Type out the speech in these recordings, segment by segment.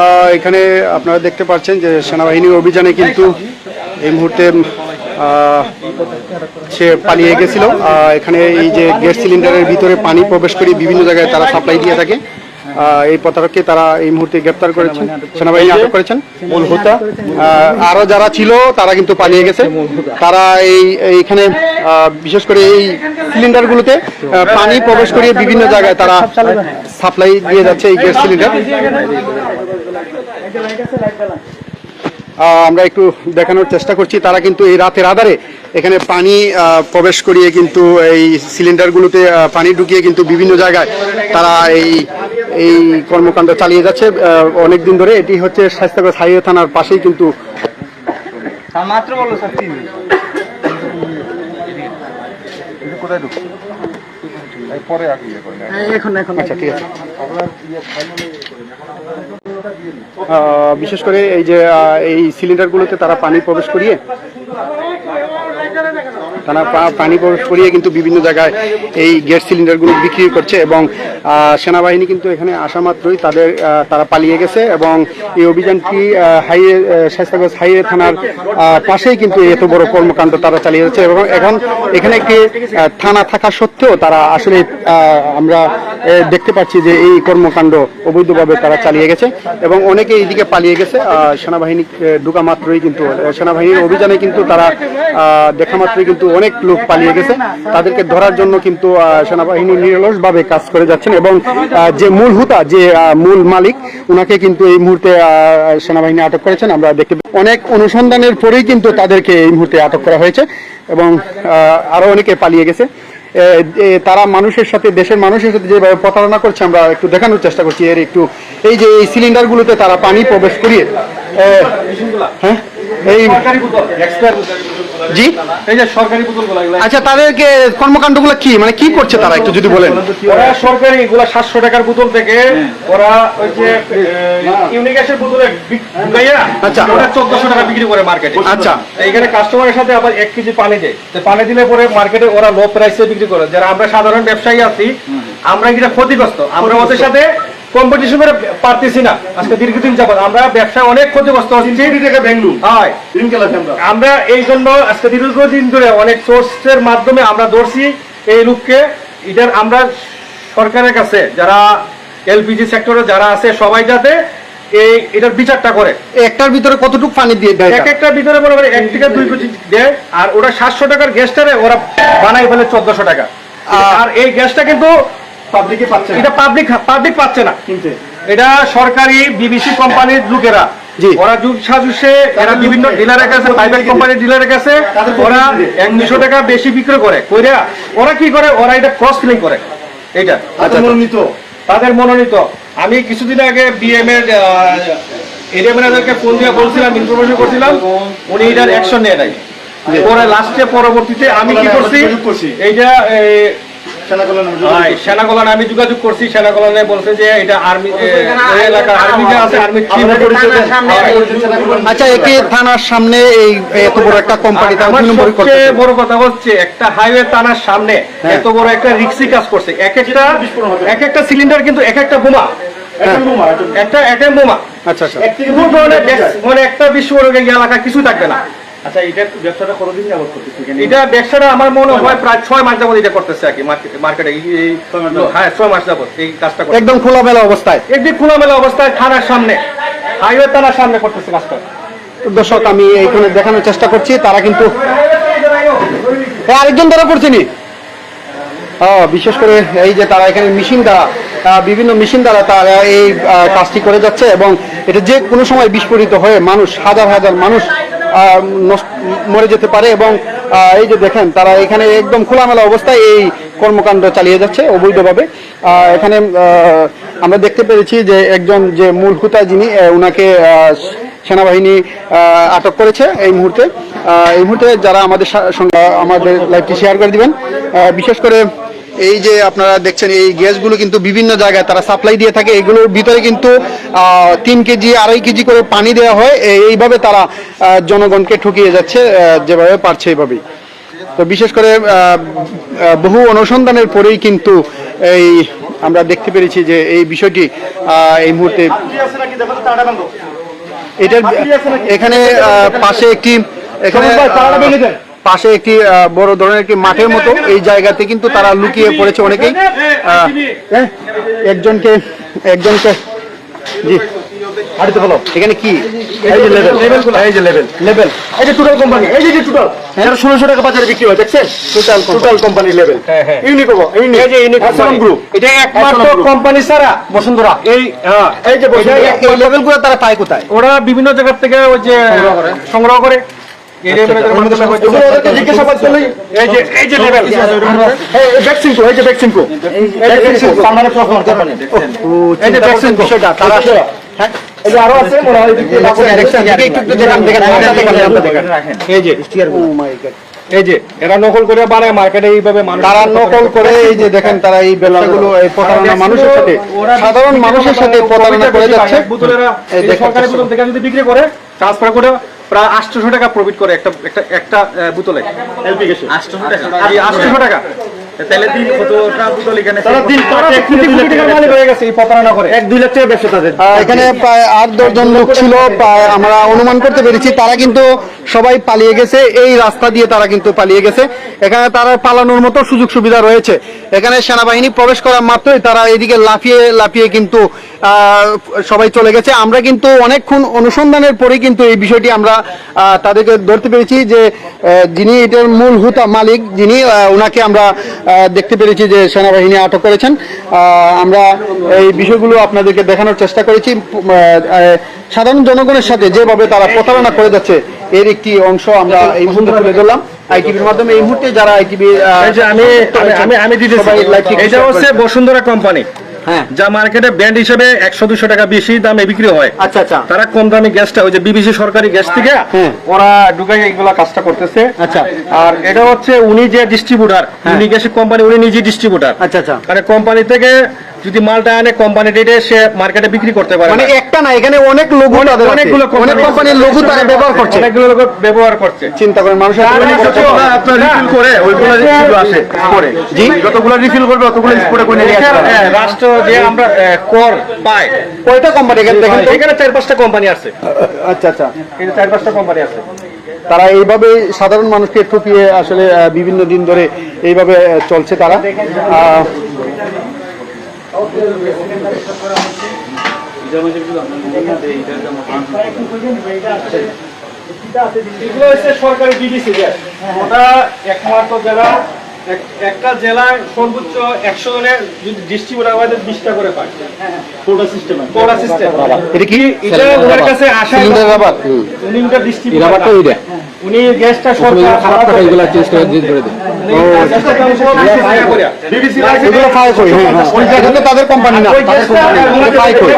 আহ, এখানে আপনারা দেখতে পাচ্ছেন যে সেনাবাহিনীর অভিযানে কিন্তু এই মুহূর্তে সে পালিয়ে গেছিল। আহ, এখানে এই যে গ্যাস সিলিন্ডারের ভিতরে পানি প্রবেশ করে বিভিন্ন জায়গায় তারা সাপ্লাই দিয়ে থাকে। এই পতাকাকে তারা এই মুহূর্তে গ্রেপ্তার করেছেন সেনাবাহিনী আটক করেছেন। মূল হোতা। আরও যারা ছিল তারা কিন্তু পালিয়ে গেছে। তারা এই এইখানে বিশেষ করে এই সিলিন্ডারগুলোতে পানি প্রবেশ করিয়ে বিভিন্ন জায়গায় তারা সাপ্লাই দিয়ে যাচ্ছে এই গ্যাস সিলিন্ডার। আমরা একটু দেখানোর চেষ্টা করছি তারা কিন্তু এই রাতের আধারে এখানে পানি আহ, প্রবেশ করিয়ে কিন্তু এই সিলিন্ডারগুলোতে পানি ঢুকিয়ে কিন্তু বিভিন্ন জায়গায় তারা এই এই কর্মকাণ্ড চালিয়ে যাচ্ছে। অনেক দিন ধরে এটি হচ্ছে স্বাস্থ্যকর হাইওয়ে থানার পাশেই কিন্তু মাত্র বলো স্যার তিন কোথায় ঢুকছে? পরে আগে ইয়ে করে এখন এখন। আচ্ছা ঠিক আছে। বিশেষ করে এই যে এই সিলিন্ডারগুলোতে তারা পানি প্রবেশ করিয়ে তারা পানি প্রবেশ করিয়ে কিন্তু বিভিন্ন জায়গায় এই গ্যাস সিলিন্ডারগুলো বিক্রি করছে এবং সেনাবাহিনী কিন্তু এখানে আসা মাত্রই তাদের তারা পালিয়ে গেছে এবং এই অভিযানটি হাইয়ে হাইওয়ে হাইয়ে থানার পাশেই কিন্তু এত বড় কর্মকাণ্ড তারা চালিয়ে যাচ্ছে এবং এখন এখানে একটি থানা থাকা সত্ত্বেও তারা আসলে আমরা দেখতে পাচ্ছি যে এই কর্মকাণ্ড অবৈধভাবে তারা চালিয়ে গেছে এবং অনেকে এইদিকে পালিয়ে গেছে। সেনাবাহিনী ঢোকা মাত্রই কিন্তু সেনাবাহিনীর অভিযানে কিন্তু তারা দেখা মাত্রই কিন্তু অনেক লোক পালিয়ে গেছে। তাদেরকে ধরার জন্য কিন্তু সেনাবাহিনী নিরলসভাবে কাজ করে যাচ্ছেন এবং যে মূল হুতা যে মূল মালিক ওনাকে কিন্তু এই মুহূর্তে সেনাবাহিনী আটক করেছেন। আমরা দেখতে অনেক অনুসন্ধানের পরেই কিন্তু তাদেরকে এই মুহূর্তে আটক করা হয়েছে এবং আহ, আরও অনেকে পালিয়ে গেছে। তারা মানুষের সাথে, দেশের মানুষের সাথে যেভাবে প্রতারণা করছে, আমরা একটু দেখানোর চেষ্টা করছি। এর একটু, এই যে এই সিলিন্ডারগুলোতে তারা পানি প্রবেশ করিয়ে হ্যাঁ? এই জি? এই যে সরকারি বোতলগুলো এগুলো আচ্ছা তাদেরকে কর্মকাণ্ডগুলো কি? মানে কি করছে তারা একটু যদি বলেন। ওরা সরকারি এগুলা সাতশো টাকার বোতল থেকে ওরা ওই যে ইউনিক গ্যাসের বোতলে ঢুকাইয়া আচ্ছা। ওরা চোদ্দশো টাকা বিক্রি করে মার্কেটে আচ্ছা। এইখানে কাস্টমারের সাথে আবার এক কেজি পানি দেয়। তো পানি দিলে পরে মার্কেটে ওরা লো প্রাইসে বিক্রি করে। যারা আমরা সাধারণ ব্যবসায়ী আছি আমরা এটা ক্ষতিগ্রস্ত। আমরা ওদের সাথে কম্পিটিশন করে পারতেছি না। আজকে দীর্ঘদিন যাবত আমরা ব্যবসায় অনেক ক্ষতিগ্রস্ত হচ্ছি। আমরা। এই জন্য আজকে দীর্ঘদিন ধরে অনেক সোর্সের মাধ্যমে আমরা ধরছি এই লোককে এটার আমরা সরকারের কাছে যারা এলপিজি সেক্টরে যারা আছে সবাই যাতে এই এটার বিচারটা করে। একটার ভিতরে কতটুকু পানি দিয়ে দেয় এক একটা ভিতরে মনে করে এক থেকে দুই কেজি দেয় আর ওরা সাতশো টাকার গ্যাসটারে ওরা বানাই ফেলে চোদ্দশো টাকা। আর এই গ্যাসটা কিন্তু পাবলিকে পাচ্ছে এটা পাবলিক পাবলিক পাচ্ছে না। এটা সরকারি বিবিসি কোম্পানির লোকেরা। ওরা যুগ সাজুসে এরা বিভিন্ন ডিলারের কাছে প্রাইভেট কোম্পানির ডিলারের কাছে ওরা একশো টাকা বেশি বিক্রি করে কইরা ওরা কি করে? ওরা এটা ক্রস ফিলিং করে। এটা আচ্ছা মনোনীত। তাদের মনোনীত। আমি কিছুদিন আগে বিএম এর এরিয়া ম্যানেজারকে ফোন দিয়ে বলছিলাম ইনফরমেশন করছিলাম। উনি এটার অ্যাকশন নেয় নাই। পরে লাস্টে পরবর্তীতে আমি কি করছি। এইটা এই, সেনা কল্যাণে আমি যোগাযোগ করছি সেনা কল্যাণে বলছে যে এটা আর্মি এলাকার আর্মি যে আছে আর্মি আচ্ছা একে থানার সামনে এই এত বড় একটা কোম্পানি তারা আমার দুই নম্বরই করতেছে। সবচেয়ে বড় কথা হচ্ছে একটা হাইওয়ে টানার সামনে হ্যাঁ। এত বড় একটা রিক্সি কাজ করছে। এক একটা এক একটা সিলিন্ডার কিন্তু এক একটা বোমা। একটা একটা বোমা। আচ্ছা আচ্ছা। মানে একটা বিস্ফোরক এই এলাকায় কিছু থাকবে না। আচ্ছা এটা ব্যবসাটা কতদিন যাবত করতেছে এটা ব্যবসাটা আমার মনে হয় প্রায় ছয় মাস যাবত এটা করতেছে আর কি মার্কেটে এই- হ্যাঁ ছয় মাস যাবত এই কাজটা একদম খোলামেলা অবস্থায়? একদিন খোলামেলা অবস্থায় থানার সামনে হাইওয়ে থানার সামনে করতেছে কাজটা। দর্শক আমি এইখানে দেখানোর চেষ্টা করছি তারা কিন্তু আরেকজন ধরা পড়ছে নি? বিশেষ করে এই যে তারা এখানে মেশিন দ্বারা বিভিন্ন মেশিন দ্বারা তারা এই কাজটি করে যাচ্ছে এবং এটা যে কোনো সময় বিস্ফোরিত হয়ে মানুষ, হাজার হাজার মানুষ মরে যেতে পারে এবং এই যে দেখেন, তারা এখানে একদম খোলামেলা অবস্থায় এই কর্মকাণ্ড চালিয়ে যাচ্ছে অবৈধভাবে। এখানে আমরা দেখতে পেরেছি যে একজন যে মূল হুতা যিনি ওনাকে সেনাবাহিনী আটক করেছে এই মুহূর্তে। এই মুহূর্তে যারা আমাদের সঙ্গে, আমাদের লাইভটি শেয়ার করে দিবেন। বিশেষ করে এই যে আপনারা দেখছেন, এই গ্যাসগুলো কিন্তু বিভিন্ন জায়গায় তারা সাপ্লাই দিয়ে থাকে। এগুলোর ভিতরে কিন্তু তিন কেজি, আড়াই কেজি করে পানি দেওয়া হয়। এইভাবে তারা জনগণকে ঠকিয়ে যাচ্ছে যেভাবে পারছে এইভাবেই। তো বিশেষ করে বহু অনুসন্ধানের পরেই কিন্তু এই আমরা দেখতে পেরেছি যে এই বিষয়টি এই মুহূর্তে এটার, এখানে পাশে একটি, এখানে পাশে একটি বড় ধরনের একটি মাঠের মতো। এই জায়গাতে কিন্তু তারা লুকিয়ে পড়েছে অনেকেই। একজনকে একজনকে জি। হাঁটতে বলো। এখানে কি? এই যে লেভেল লেভেল এই যে লেভেল। লেভেল। এই যে টোটাল কোম্পানি এই যে টোটাল এটা ষোলোশো টাকা বাজারে বিক্রি হয় দেখছেন? টোটাল টোটাল কোম্পানি লেভেল ইউনিকো এই যে ইউনিক গ্রুপ এটা একমাত্র কোম্পানি ছাড়া বসুন্ধরা। এই এই যে বসুন্ধরা। এই লেভেলগুলো তারা পায় কোথায়? ওরা বিভিন্ন জায়গা থেকে ওই যে সংগ্রহ করে। এই যে ওদেরকে জিজ্ঞাসাবাদ করলেই এই যে এই যে লেভেল এই ভ্যাকসিন কো এই যে ভ্যাকসিন কো এই যে ভ্যাকসিন কো সামনে প্রথম কোম্পানি এই যে ভ্যাকসিন বিষয়টা তারা হ্যাঁ এই যে আরও আছে মনে হয় এদিকে দেখছেন, দেখে একটু একটু দেখান, দেখান, দেখান, দেখান, দেখান, দেখান। এই যে Oh my God. এই যে এরা নকল করে বানায় মার্কেটে এইভাবে তারা নকল করে এই যে দেখেন তারা এই ব্যবসাগুলো প্রতারণা মানুষের সাথে সাধারণ মানুষের সাথে প্রতারণা করে যাচ্ছে এই থেকে যদি বিক্রি করে ট্রান্সফার করে প্রায় আটশোশো টাকা প্রফিট করে একটা একটা একটা আহ, বুতলে। এলপি গ্যাসে আটশোশো টাকা। আটশোশো টাকা। তাহলে দিন কতটা বুতল এখানে তারা দিন কোটি কোটি টাকার মালিক হয়ে গেছে এই প্রতারণা করে এক দুই লাখ টাকা ব্যবসা তাদের। এখানে প্রায় আট দশজন লোক ছিল প্রায় আমরা অনুমান করতে পেরেছি তারা কিন্তু সবাই পালিয়ে গেছে এই রাস্তা দিয়ে তারা কিন্তু পালিয়ে গেছে। এখানে তারা পালানোর মতো সুযোগ সুবিধা রয়েছে। এখানে সেনাবাহিনী প্রবেশ করা মাত্রই তারা এদিকে লাফিয়ে লাফিয়ে কিন্তু সবাই চলে গেছে। আমরা কিন্তু অনেকক্ষণ অনুসন্ধানের পরে কিন্তু এই বিষয়টি আমরা তাদেরকে ধরতে পেরেছি যে যিনি এটার মূল হুতা মালিক যিনি ওনাকে আমরা দেখতে পেরেছি যে সেনাবাহিনী আটক করেছেন। আমরা এই বিষয়গুলো আপনাদেরকে দেখানোর চেষ্টা করেছি। সাধারণ জনগণের সাথে যেভাবে তারা প্রতারণা করে যাচ্ছে এর একটি অংশ আমরা এই মুহূর্তে তুলে ধরলাম। আইটিভির মাধ্যমে এই মুহূর্তে যারা আইটিভি আমি আমি- আমি থেকে এটা হচ্ছে বসুন্ধরা কোম্পানি। যা মার্কেটে ব্যান্ড হিসেবে একশো দুশো টাকা বেশি দামে বিক্রি হয় আচ্ছা আচ্ছা তারা কম দামি গ্যাসটা ওই যে বিবিসি সরকারি গ্যাস থেকে হ্যাঁ। ওরা ঢুকাই এইগুলা কাজটা করতেছে আচ্ছা। আর এটা হচ্ছে উনি যে ডিস্ট্রিবিউটার হ্যাঁ। উনি গ্যাসের কোম্পানি উনি নিজে ডিস্ট্রিবিউটার আচ্ছা আচ্ছা মানে কোম্পানি থেকে যদি মালটা আনে কোম্পানি রেটে সে মার্কেটে বিক্রি করতে পারে মানে একটা না এখানে অনেক লোগো তাদের আছে। অনেকগুলো অনেক কোম্পানির লোগো তারা ব্যবহার করছে। অনেকগুলো লোক ব্যবহার করছে। চিন্তা করেন পারে। আপনার রিফিল করে ওইগুলো শুধু আসে করে জি। যতগুলো রিফিল করবে ততগুলো স্পোর্টে করে নিয়ে আসবে? হ্যাঁ, রাষ্ট্র যে আমরা কর পাই কয়টা কোম্পানি এখানে দেখেন এখানে চার পাঁচটা কোম্পানি আছে। আচ্ছা আচ্ছা। এখানে চার পাঁচটা কোম্পানি আছে। তারা এইভাবে সাধারণ মানুষকে ঠকিয়ে আসলে বিভিন্ন দিন ধরে এইভাবে চলছে তারা। আহ, এগুলো হচ্ছে সরকারি বিডিসি গ্যাস ওটা একমাত্র জেলা একটা জেলায় সর্বোচ্চ একশো জনের যদি ডিস্ট্রিবিউটার আমাদের বিশটা করে পায়। কোটা সিস্টেম কোটা সিস্টেম এটা কি? এটা ওনার কাছে আসা রাবার উনি ওটা ডিস্ট্রিবিউটার উনি গ্যাসটা সরকার খারাপ করে এগুলো চেঞ্জ করে দিন করে দিন হ্যাঁ হ্যাঁ। তাদের কোম্পানি না ওই তাদের গ্যাসটা কোম্পানি ফাই করি।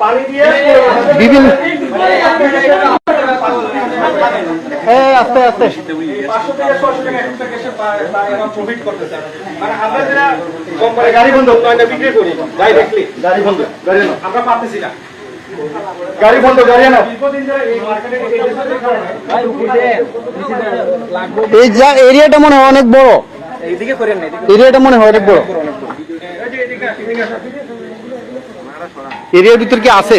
পানি দিয়ে বিভিন্ন আস্তে আস্তে। মানে গাড়ি বন্ধ উন্নয়নে বিক্রি করি গাড়ি বন্ধ গাড়ি আমরা পারতেছি না। গাড়ি বন্ধ গাড়ি আনো। এই যা এরিয়াটা মনে হয় অনেক বড়। না এরিয়াটা মনে হয় অনেক বড়। এরিয়ার ভিতর কি আছে?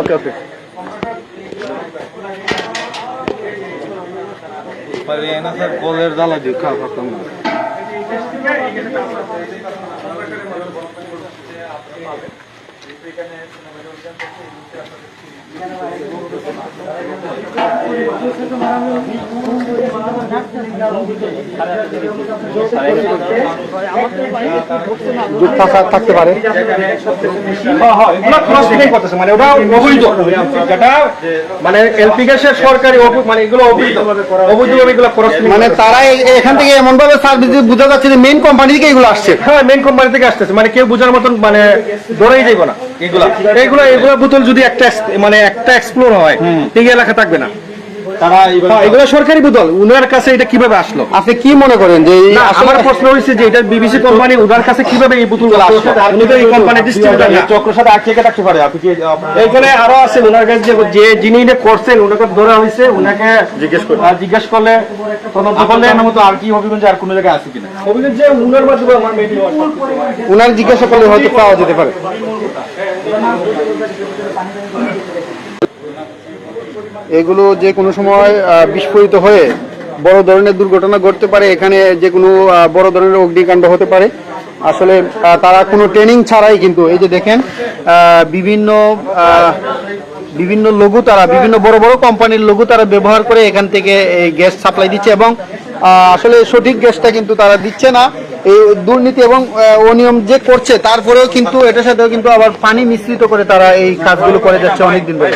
ওকে ওকে কলের জ্বালা দিয়ে খাওয়া খতম থাকতে পারে মানে ওটা অবৈধ যেটা মানে এলপি গ্যাসের সরকারি অবৈধ মানে এগুলো অবৈধ অবৈধভাবে এগুলো মানে তারা এখান থেকে এমন ভাবে সার্ভিস বোঝা যাচ্ছে যে মেইন কোম্পানি থেকে এগুলো আসছে। হ্যাঁ মেন কোম্পানি থেকে আসতেছে। মানে কেউ বোঝার মতন মানে ধরেই যাইব না। এগুলা এগুলা এগুলা বোতল যদি একটা মানে একটা এক্সপ্লোর হয় এই এলাকা থাকবে না। তারা হ্যাঁ, এগুলো সরকারি বোতল। উনার কাছে এটা কীভাবে আসলো? আপনি কি মনে করেন যে এই না, আমার প্রশ্ন হচ্ছে যে এটা বিবিসি কোম্পানি উনার কাছে কীভাবে এই বোতলগুলো আসলো? উনি তো এই কোম্পানি ডিস্ট্রিবিউটার না। চক্রের সাথে আটকে কে পারে আপনি কি আপনার- আরও আছে ওনার কাছে যে যিনি এটা করছেন ওনাকে ধরা হয়েছে ওনাকে জিজ্ঞেস জিজ্ঞেস করলে তদন্ত আপনার করলে মতো আর কি হবিগঞ্জে আর কোনো জায়গায় আছে কিনা? অভিযোগ যে উনার মাধ্যমে আমার মেডিকেল ওনার জিজ্ঞাসা করলে হয়তো পাওয়া যেতে পারে। এগুলো যে কোনো সময় বিস্ফোরিত হয়ে বড় ধরনের দুর্ঘটনা ঘটতে পারে, এখানে যে কোনো বড় ধরনের অগ্নিকাণ্ড হতে পারে। আসলে তারা কোনো ট্রেনিং ছাড়াই কিন্তু, এই যে দেখেন বিভিন্ন বিভিন্ন লঘু তারা, বিভিন্ন বড় বড় কোম্পানির লঘু তারা ব্যবহার করে এখান থেকে গ্যাস সাপ্লাই দিচ্ছে এবং আসলে সঠিক গ্যাসটা কিন্তু তারা দিচ্ছে না। এই দুর্নীতি এবং অনিয়ম যে করছে, তারপরেও কিন্তু এটার সাথেও কিন্তু আবার পানি মিশ্রিত করে তারা এই কাজগুলো করে যাচ্ছে অনেকদিন ধরে।